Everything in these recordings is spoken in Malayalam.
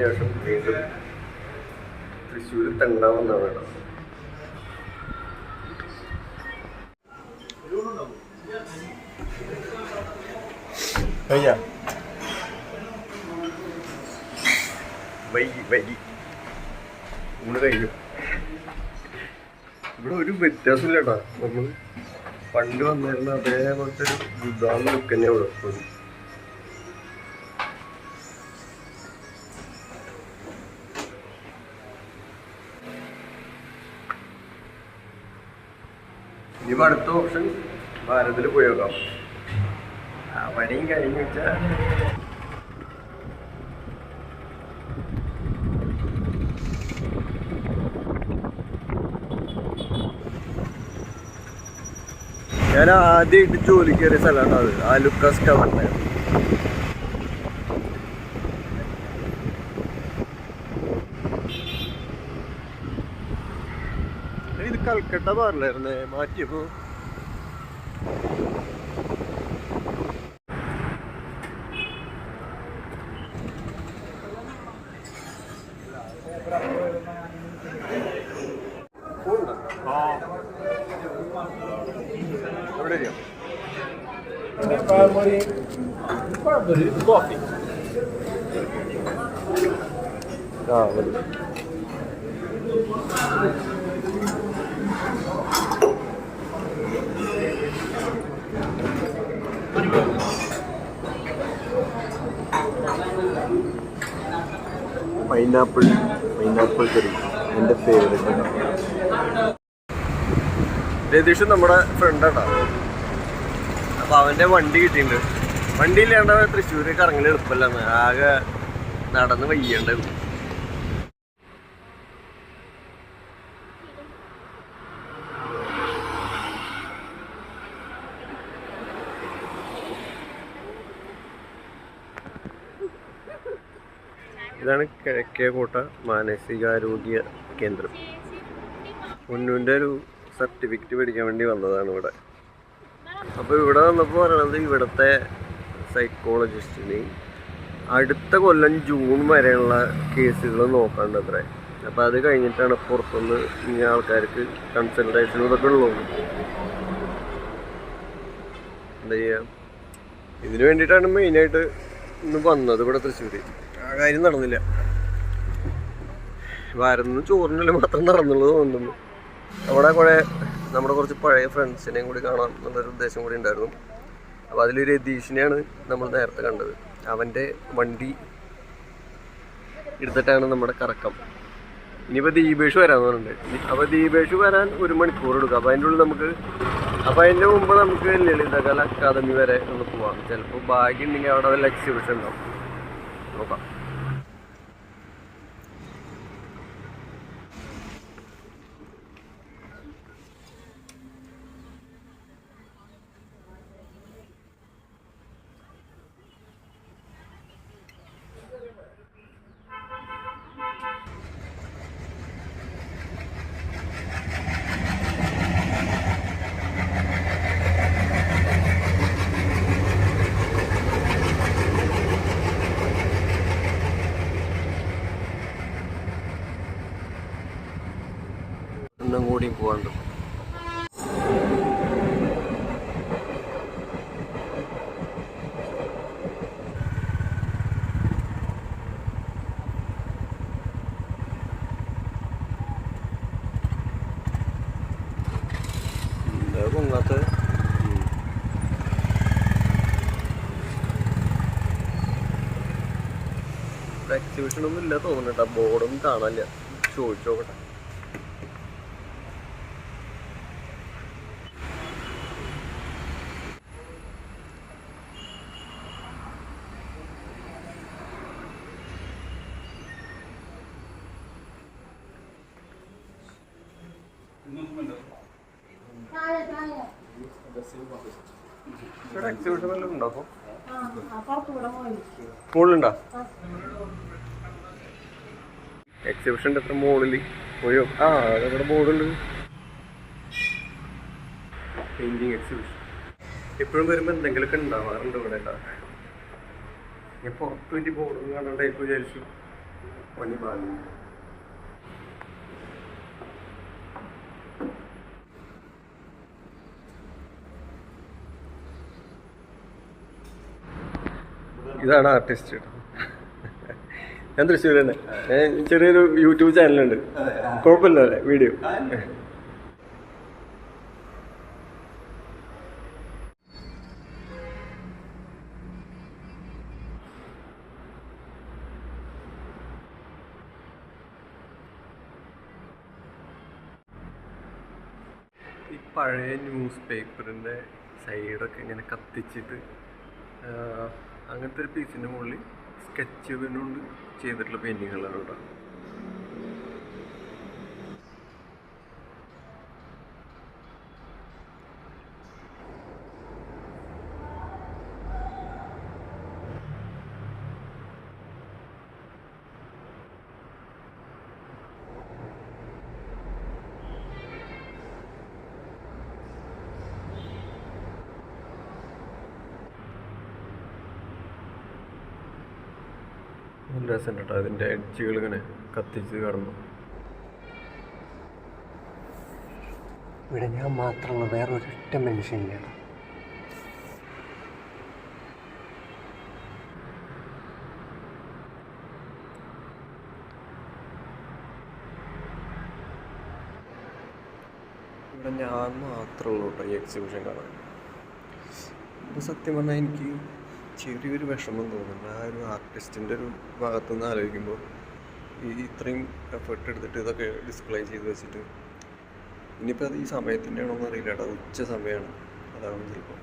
കുറേ കാലത്തിന് ശേഷം വീണ്ടും തൃശ്ശൂർ തെണ്ടാവുന്നതാണ് കേട്ടോ കഴിഞ്ഞ വൈകി വൈകി ഊണ് കഴിഞ്ഞു. ഇവിടെ ഒരു വ്യത്യാസമില്ല കേട്ടോ. നമ്മൾ പണ്ട് വന്നിരുന്ന അതേപോലത്തെ ഒരു ഗുദാന്ന് ലുക്ക് തന്നെ ഇവിടെ ഇപ്പോഴും. ഇനിയിപ്പോ അടുത്ത ഓപ്ഷൻ നോക്കാം ആ പനിയും കഴിഞ്ഞു വെച്ചാൽ ഞാൻ ആദ്യമായിട്ട് ജോലി കയറിയ സ്ഥലമാണ് അത്. ആ ലുക്കസ് ടവറിന്റെ ഇത് കൽക്കട്ട പറഞ്ഞായിരുന്നേ മാറ്റിയപ്പോ. എവിടെ ഇരിക്കാം ആ മതി പൈനാപ്പിൾ പൈനാപ്പിൾ കറി എന്റെ ഫേവറേറ്റ് രതീഷ് നമ്മുടെ ഫ്രണ്ടാണ് അപ്പൊ അവന്റെ വണ്ടി കിട്ടിയിട്ടുണ്ട്. വണ്ടി ഇല്ലാണ്ട് ഇറങ്ങണ കറങ്ങൽ എളുപ്പമല്ലെന്ന് ആകെ നടന്ന് വയ്യണ്ടാവും ഇതാണ് കിഴക്കേക്കോട്ട മാനസികാരോഗ്യ കേന്ദ്രം. മുന്നുവിന്റെ ഒരു സർട്ടിഫിക്കറ്റ് മേടിക്കാൻ വേണ്ടി വന്നതാണ് ഇവിടെ. അപ്പോൾ ഇവിടെ വന്നപ്പോൾ പറയണത് ഇവിടുത്തെ സൈക്കോളജിസ്റ്റിന് അടുത്ത കൊല്ലം ജൂൺ വരെയുള്ള കേസുകൾ നോക്കാണ്ട് അത്രേ അപ്പോൾ അത് കഴിഞ്ഞിട്ടാണ് പുറത്തുനിന്ന് ഇനി ആൾക്കാർക്ക് കൺസൾട്ടേഷൻ ഇതൊക്കെ ഉള്ളൂ എന്താ ചെയ്യുക ഇതിന് വേണ്ടിയിട്ടാണ് മെയിനായിട്ട് ഇന്ന് വന്നത് ഇവിടെ തൃശ്ശൂർ ആ കാര്യം നടന്നില്ല. വരുന്നു ചോറിനുള്ളിൽ മാത്രം നടന്നുള്ളത് തോന്നുന്നു. അവിടെ കുറെ നമ്മുടെ കുറച്ച് പഴയ ഫ്രണ്ട്സിനെയും കൂടി കാണാം എന്നുള്ളൊരു ഉദ്ദേശം കൂടി ഉണ്ടായിരുന്നു. അപ്പോൾ അതിലൊരു രതീഷിനെയാണ് നമ്മൾ നേരത്തെ കണ്ടത്. അവന്റെ വണ്ടി എടുത്തിട്ടാണ് നമ്മുടെ കറക്കം. ഇനിയിപ്പോൾ ദീപേഷ് വരാൻ പറഞ്ഞിട്ടുണ്ട്. അപ്പോൾ ദീപേഷ് വരാൻ ഒരു മണിക്കൂർ എടുക്കും. അപ്പോൾ അതിന്റെ ഉള്ളിൽ നമുക്ക് അപ്പോൾ അതിന്റെ മുമ്പ് നമുക്ക് ലളിതകല അക്കാദമി വരെ ഒന്ന് പോവാം. ചിലപ്പോൾ ഭാഗ്യം ഉണ്ടെങ്കിൽ അവിടെ വല്ല എക്സിബിഷൻ ഉണ്ടാവും. നോക്കാം. ഒന്നും കൂടി പോകാണ്ട് പൊങ്ങാത്ത? എക്സിബിഷൻ ഒന്നും ഇല്ല തോന്നുന്നുണ്ട്. ബോർഡൊന്നും കാണാനില്ല. ചോദിച്ചു ഇവിടെ എക്സിബിഷൻ ഉണ്ടോ മുകളിലുണ്ടോ എത്ര മോളിൽ പോയോ? ആ അവിടെ ബോർഡുണ്ട്. പെയിന്റിങ് എക്സിബിഷൻ എപ്പോഴും വരുമ്പോൾ എന്തെങ്കിലുമൊക്കെ ഉണ്ടാവാറുണ്ട് ഇവിടെ കേട്ടോ ഞാൻ പുറത്ത് പറ്റി ബോർഡൊന്നും കണ്ടിട്ട് വിചാരിച്ചു. പണി വാങ്ങി ഇതാണ് ആർട്ടിസ്റ്റ് ഞാൻ തൃശ്ശൂർ തന്നെ ഞാൻ ചെറിയൊരു യൂട്യൂബ് ചാനലുണ്ട് കുഴപ്പമില്ല അല്ലേ? വീഡിയോ ഈ പഴയ ന്യൂസ് പേപ്പറിന്റെ സൈഡൊക്കെ ഇങ്ങനെ കത്തിച്ചിട്ട് അങ്ങനത്തെ ഒരു പീസിന്റെ മുകളിൽ സ്കെച്ച് കൊണ്ട് ചെയ്തിട്ടുള്ള പെയിന്റിങ്ങുകളാണ് ഇവിടെ രസമുണ്ട് കേട്ടോ. അതിന്റെ എഡ്ജുകൾ ഇങ്ങനെ കത്തിച്ച് കടന്നു. ഇവിടെ ഞാൻ മാത്രമുള്ള വേറെ ഒരൊറ്റ മനുഷ്യനില്ല. ഇവിടെ ഞാൻ മാത്രമുള്ളൂ കേട്ടോ ഈ എക്സിബിഷൻ കാണാൻ. സത്യം പറഞ്ഞാൽ എനിക്ക് ചെറിയൊരു വിഷമം തോന്നുന്നുണ്ട് ആ ഒരു ആർട്ടിസ്റ്റിന്റെ ഒരു ഭാഗത്തു നിന്ന് ആലോചിക്കുമ്പോൾ ഈ ഇത്രയും എഫേർട്ട് എടുത്തിട്ട് ഇതൊക്കെ ഡിസ്പ്ലേ ചെയ്ത് വെച്ചിട്ട് ഇനിയിപ്പോൾ അത് ഈ സമയത്തിന്റെ ആണോ എന്ന് അറിയില്ല കേട്ടോ ഉച്ച സമയമാണ്. അതാണ് ചിലപ്പോൾ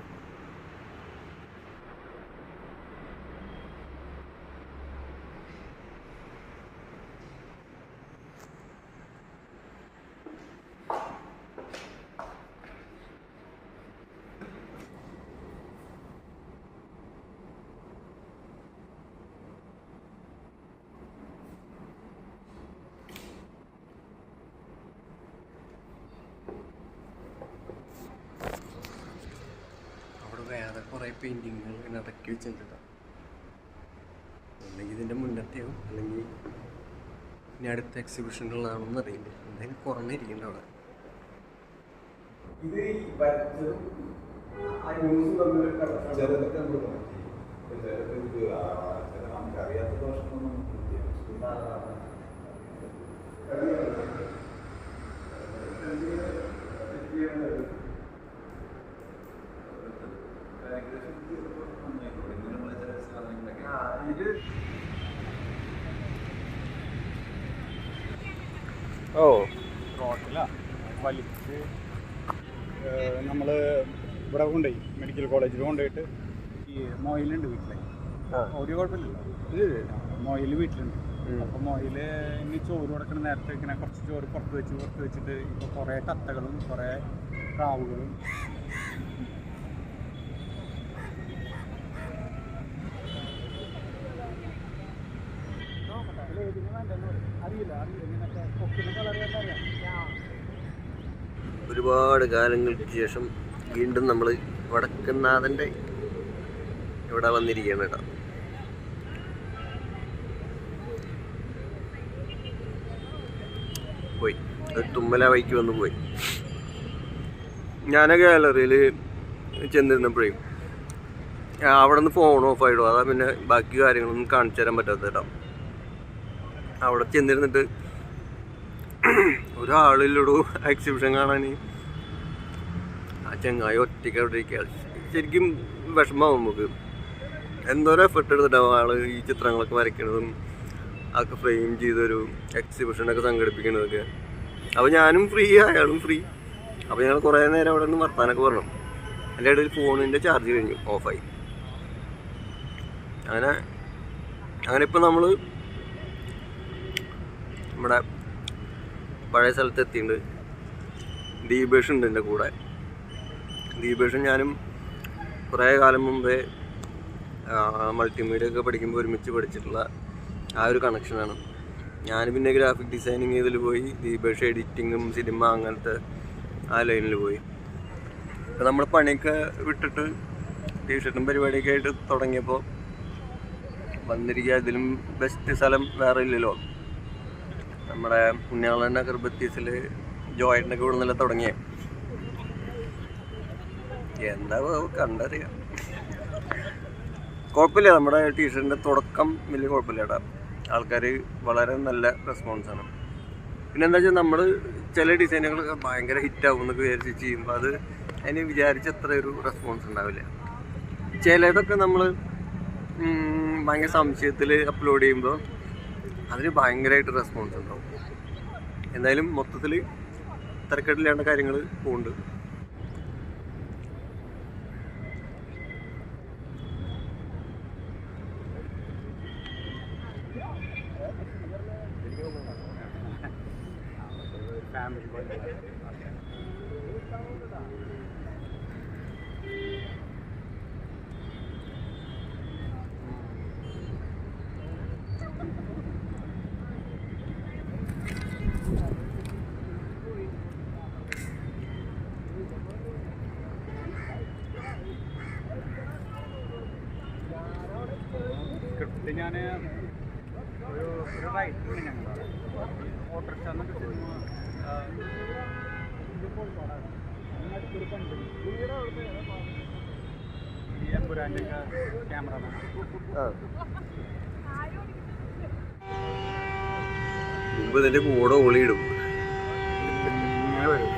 അവിടെ വേറെ കുറേ പെയിന്റിങ്ങുകൾ ഇങ്ങനെ ഇറക്കി വെച്ചിട്ടുണ്ട്. അല്ലെങ്കിൽ ഇതിന്റെ മുന്നത്തെയോ അല്ലെങ്കിൽ ഇനി അടുത്ത എക്സിബിഷനുകളാണെന്ന് അറിയില്ല. എന്തായാലും കുറഞ്ഞിരിക്കുന്നുണ്ട് അവിടെ. ഇത് വരച്ചതും ആ ന്യൂസ് തമ്മിൽ ചിലതൊക്കെ നമ്മൾ മാറ്റി ഇപ്പൊ ചിലത് ഇത് ആ ചില നമുക്കറിയാത്ത ദോഷങ്ങളൊന്നും ഇത്. ഓ. റോട്ടില. വലിച്ച് നമ്മൾ ഇവിടെ കൊണ്ടുപോയി. മെഡിക്കൽ കോളേജിൽ കൊണ്ടുപോയിട്ട് ഈ മൊയിലുണ്ട് വീട്ടിലെ. ഒരു കുഴപ്പമില്ലല്ലോ. മൊയിൽ വീട്ടിലുണ്ട്. അപ്പൊ അപ്പോൾ മൊയിൽ ഇനി ചോറ് കൊടുക്കുന്ന നേരത്തെ ഇങ്ങനെ കുറച്ച് ചോറ് പുറത്ത് വെച്ച് പുറത്ത് വെച്ചിട്ട് ഇപ്പൊ കുറേ തത്തകളും കുറേ പ്രാവുകളും ഒരുപാട് കാലങ്ങൾക്ക് ശേഷം വീണ്ടും നമ്മൾ വടക്കുന്നാഥന്റെ ഇവിടെ വന്നിരിക്കുകയാണ് കേട്ടോ. പോയി. അത് തുമ്മല വൈക്ക് വന്ന് പോയി. ഞാൻ ഗാലറിയിൽ ചെന്നിരുന്നപ്പോഴേ അവിടെ നിന്ന് ഫോൺ ഓഫ് ആയിടും. അതാ പിന്നെ ബാക്കി കാര്യങ്ങളൊന്നും കാണിച്ചു തരാൻ പറ്റാത്ത കേട്ടോ. അവിടെ ചെന്നിരുന്നിട്ട് ഒരാളില്ലടൂ എക്സിബിഷൻ കാണാൻ ആ ചങ്ങായി ഒറ്റയ്ക്ക് അവിടെ ഇരിക്കുക ശരിക്കും വിഷമാവും നമുക്ക്. എന്തോരം എഫർട്ട് എടുത്തിട്ടാവും ആൾ ഈ ചിത്രങ്ങളൊക്കെ വരയ്ക്കണതും അതൊക്കെ ഫ്രെയിം ചെയ്തൊരു എക്സിബിഷനൊക്കെ സംഘടിപ്പിക്കണതൊക്കെ. അപ്പോൾ ഞാനും ഫ്രീ അയാളും ഫ്രീ അപ്പോൾ ഞങ്ങൾ കുറേ നേരം അവിടെ നിന്ന് വർത്താനൊക്കെ പറഞ്ഞു. എന്റെ ഇടയിൽ ഫോണിന്റെ ചാർജ് കഴിഞ്ഞു ഓഫായി അങ്ങനെ അങ്ങനെ ഇപ്പം നമ്മൾ നമ്മുടെ പഴയ സ്ഥലത്ത് എത്തിയിട്ടുണ്ട് ദീപേഷ് ഉണ്ട് എന്റെ കൂടെ. ദീപേഷും ഞാനും കുറേ കാലം മുമ്പേ മൾട്ടിമീഡിയ ഒക്കെ പഠിക്കുമ്പോൾ ഒരുമിച്ച് പഠിച്ചിട്ടുള്ള ആ ഒരു കണക്ഷനാണ് ഞാൻ പിന്നെ ഗ്രാഫിക് ഡിസൈനിങ് ഇതിൽ പോയി ദീപേഷ് എഡിറ്റിങ്ങും സിനിമ അങ്ങനത്തെ ആ ലൈനിൽ പോയി. അപ്പോൾ നമ്മൾ പണിയൊക്കെ വിട്ടിട്ട് ടീഷർട്ടും പരിപാടിയൊക്കെ ആയിട്ട് തുടങ്ങിയപ്പോൾ വന്നിരിക്കുക ഇതിലും ബെസ്റ്റ് സ്ഥലം വേറെ ഇല്ലല്ലോ. നമ്മുടെ പുണ്യാളൻ നഗർ ബത്തീസിൽ കൂടെ നില തുടങ്ങിയ? എന്താ കണ്ടറിയാം. കുഴപ്പമില്ല നമ്മുടെ ടീഷർട്ടിന്റെ തുടക്കം വലിയ കുഴപ്പമില്ല കേട്ടോ. ആൾക്കാർ വളരെ നല്ല റെസ്പോൺസാണ് പിന്നെ എന്താ വെച്ചാൽ നമ്മൾ ചില ഡിസൈനുകളൊക്കെ ഭയങ്കര ഹിറ്റാവും എന്നൊക്കെ വിചാരിച്ച് ചെയ്യുമ്പോൾ അത് അതിന് വിചാരിച്ച അത്ര ഒരു റെസ്പോൺസ് ഉണ്ടാവില്ല. ചിലതൊക്കെ നമ്മൾ ഭയങ്കര സംശയത്തിൽ അപ്ലോഡ് ചെയ്യുമ്പോൾ അതിന് ഭയങ്കരമായിട്ട് റെസ്പോൺസ് ഉണ്ടാവും. എന്തായാലും മൊത്തത്തിൽ തിരക്കെട്ടില്ലാണ്ട കാര്യങ്ങൾ പോകുന്നുണ്ട് ഫാമിലി സ്ക്രിപ്റ്റ് ഞാൻ ഒരു ഒരു റൈറ്ററാണ് ഞങ്ങൾ ഓട്ടോറിക്ഷ എന്നൊക്കെ എമ്പുരാന്റെ ക്യാമറമാൻ മുമ്പ് ഇതിന്റെ കൂടെ ഒളിയിടും ഇങ്ങനെ വരും.